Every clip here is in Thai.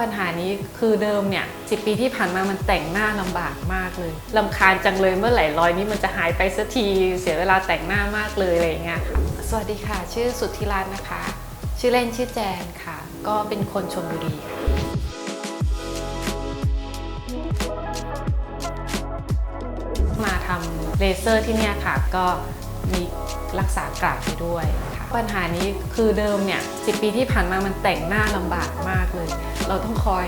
ปัญหานี้คือเดิมเนี่ยสิปีที่ผ่านมามันแต่งหน้าลำบากมากเลยลำคาญจังเลยเมื่อไหร่รอยนี้มันจะหายไปสักทีเสียเวลาแต่งหน้ามากเลยอะไรอย่างเงี้ยค่ะสวัสดีค่ะ ชื่อสุทธิรัตน์นะคะ ชื่อเล่นชื่อแจนค่ะ ก็เป็นคนชลบุรีค่ะมาทำเลเซอร์ที่เนี่ยค่ะ ก็ มีรักษากราบไปด้วยค่ะปัญหานี้คือเดิมเนี่ยสิปีที่ผ่านมามันแต่งหน้าลำบากมากเลย เราต้องคอย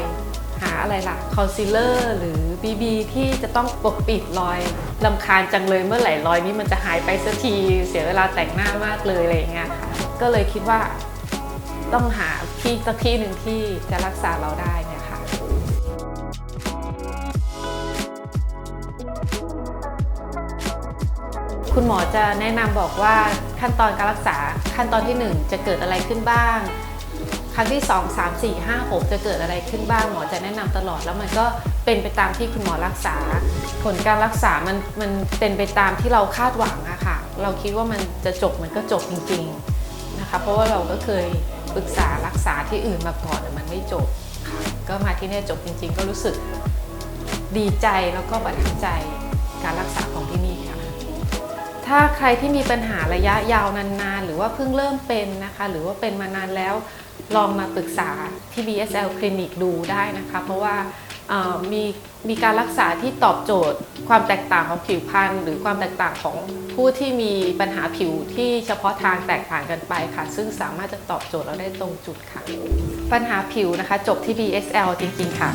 หาอะไรล่ะคอนซีลเลอร์หรือ BB ที่จะต้องปกปิดรอยลำคาญจังเลยเมื่อไหร่รอยนี้มันจะหายไปสักทีเสียเวลาแต่งหน้ามากเลยอะไรอย่างเงี้ยค่ะก็เลยคิดว่าต้องหาที่สักที่หนึ่งที่จะรักษาเราได้ คุณหมอจะแนะนำบอกว่าขั้นตอนการรักษาขั้นตอนที่ 1 จะเกิดอะไรขึ้นบ้าง ครั้งที่ 2 3 4 5 6 จะเกิดอะไรขึ้นบ้าง หมอจะแนะนำตลอดแล้วมันก็เป็นไปตามที่คุณหมอรักษา ผลการรักษามันมันเป็นไปตามที่เราคาดหวังอะค่ะ เราคิดว่ามันจะจบมันก็จบจริงๆนะคะเพราะว่าเราก็เคยปรึกษารักษาที่อื่นมาก่อนมันไม่จบค่ะก็มาที่นี่จบจริง ๆ ก็รู้สึกดีใจแล้วก็ประทับใจการรักษาของ ถ้าใครที่มีปัญหาระยะยาวนานๆ หรือว่าเพิ่งเริ่มเป็นนะคะ หรือว่าเป็นมานานแล้วลองมาปรึกษาที่ BSL คลินิกดูได้นะคะ เพราะว่ามีมีการรักษาที่ตอบโจทย์ ความแตกต่างของผิวพรรณหรือความแตกต่างของผู้ที่มีปัญหาผิวที่เฉพาะทางแตกต่างกันไปค่ะ ซึ่งสามารถจะตอบโจทย์เราได้ตรงจุดค่ะ ปัญหาผิวนะคะ จบที่ BSL จริง ๆ ค่ะ